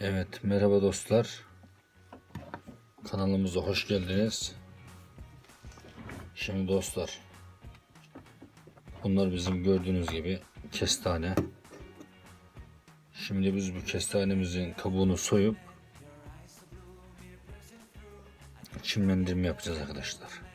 Evet, merhaba dostlar. Kanalımıza hoş geldiniz. Şimdi dostlar, bunlar bizim gördüğünüz gibi kestane. Şimdi biz bu kestanemizin kabuğunu soyup çimlendirme yapacağız arkadaşlar.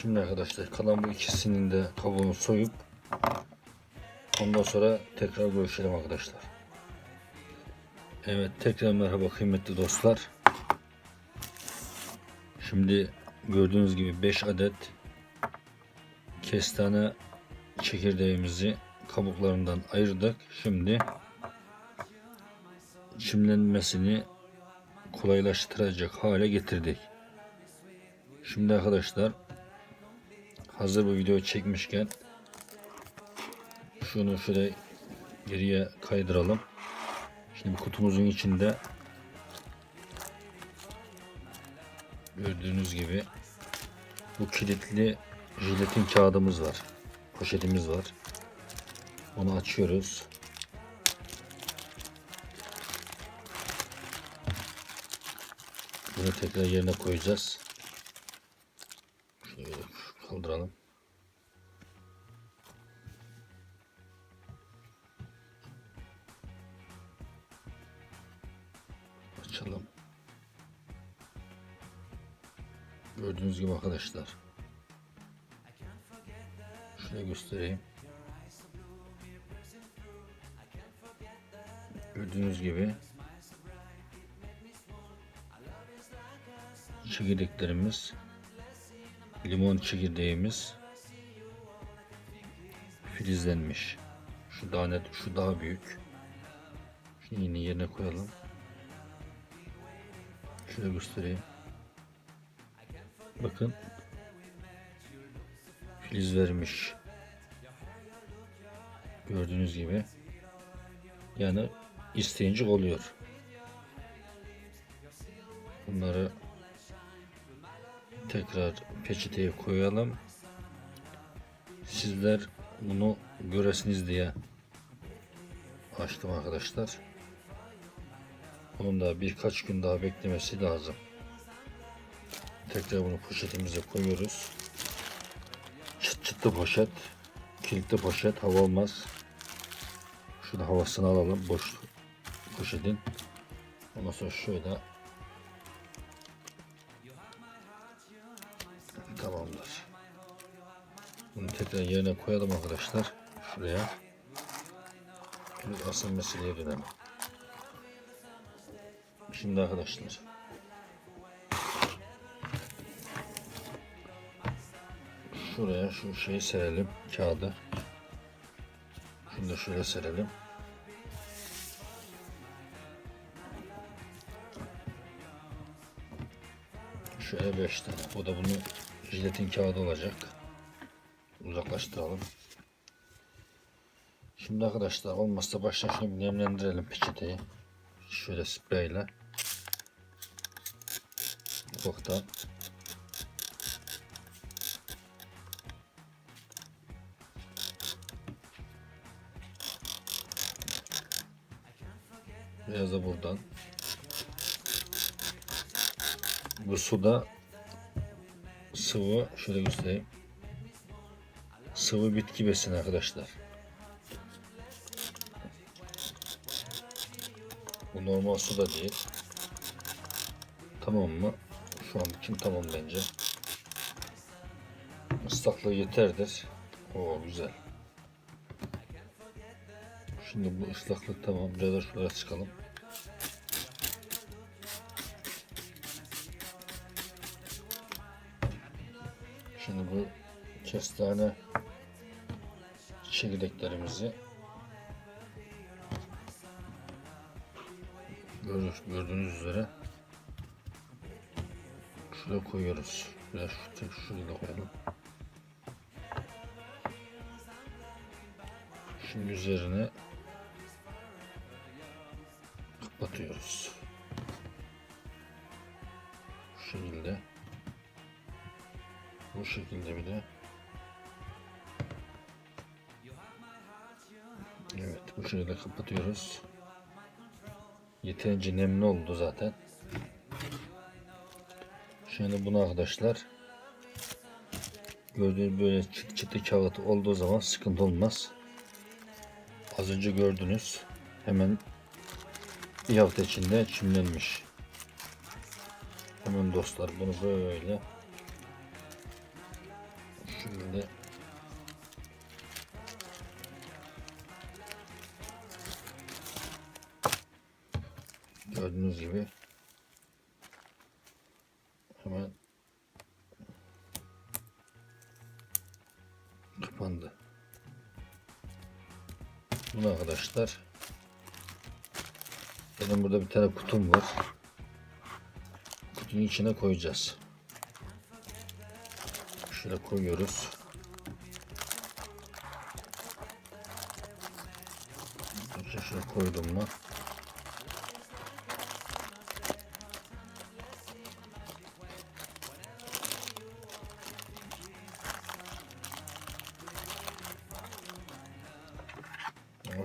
Şimdi arkadaşlar kalan bu ikisinin de kabuğunu soyup ondan sonra tekrar görüşelim arkadaşlar. Evet tekrar merhaba kıymetli dostlar. Şimdi gördüğünüz gibi 5 adet kestane çekirdeğimizi kabuklarından ayırdık. Şimdi çimlenmesini kolaylaştıracak hale getirdik. Şimdi arkadaşlar hazır bu videoyu çekmişken şunu şöyle geriye kaydıralım. Şimdi kutumuzun içinde gördüğünüz gibi bu kilitli jiletin kağıdımız var. Poşetimiz var. Onu açıyoruz. Bunu tekrar yerine koyacağız. Şöyle kaldıralım. Açalım. Gördüğünüz gibi arkadaşlar. Şöyle göstereyim. Gördüğünüz gibi çekirdeklerimiz limon çekirdeğimiz filizlenmiş. Şu daha şu daha büyük. Şimdi yine yerine koyalım. Şöyle göstereyim. Bakın. Filiz vermiş. Gördüğünüz gibi. Yani isteyince oluyor. Bunları tekrar peçeteye koyalım. Sizler bunu göresiniz diye açtım arkadaşlar. Bunun da birkaç gün daha beklemesi lazım. Tekrar bunu poşetimize koyuyoruz. Çıt çıtlı poşet, kilitli poşet, hava olmaz. Şurada havasını alalım boş poşetin. Ondan sonra şöyle Tamamdır. Bunu tekrar yerine koyalım arkadaşlar. Şuraya. Şimdi asıl meseleye dönelim. Şimdi arkadaşlar. Şuraya şu şeyi serelim. Kağıdı. Şunu da şuraya serelim. Şöyle 5 tane. O da bunu jiletin kağıdı olacak. Uzaklaştıralım. Şimdi arkadaşlar olmazsa baştan şunu nemlendirelim peçeteyi. Şöyle spreyle. Ufaktan. Biraz da buradan. Bu suda sıvı şöyle göstereyim. Sıvı bitki besini arkadaşlar. Bu normal su da değil. Tamam mı? Şu an için tamam bence. Islaklığı yeterdir. Oo güzel. Şimdi bu ıslaklık tamam. Biraz da şuraya çıkalım. Şimdi bu kestane çekirdeklerimizi gördüğünüz, gördüğünüz üzere şuraya koyuyoruz. Biraz şu, şuraya da koyalım. Şimdi üzerine kapatıyoruz. Bu şekilde. Bu şekilde bir de. Evet bu şekilde kapatıyoruz. Yeterince nemli oldu zaten. Şimdi bunu arkadaşlar gördüğünüz böyle çıt çıtı kağıt olduğu zaman sıkıntı olmaz. Az önce gördünüz. Hemen bir hafta içinde çimlenmiş. Hemen dostlar bunu böyle şöyle gördüğünüz gibi hemen kapandı. Bunu arkadaşlar benim burada bir tane kutum var. Kutunun içine koyacağız. Şöyle koyuyoruz. Şöyle, şöyle koydum mu?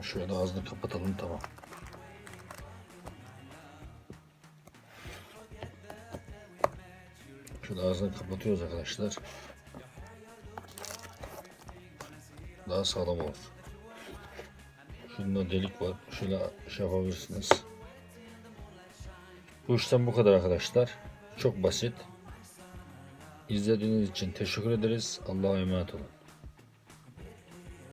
Şöyle ağzını kapatalım tamam. Şöyle ağzını kapatıyoruz arkadaşlar. Daha sağlam olur. Şunda delik var. Şöyle şey yapabilirsiniz. Bu işlem bu kadar arkadaşlar. Çok basit. İzlediğiniz için teşekkür ederiz. Allah'a emanet olun.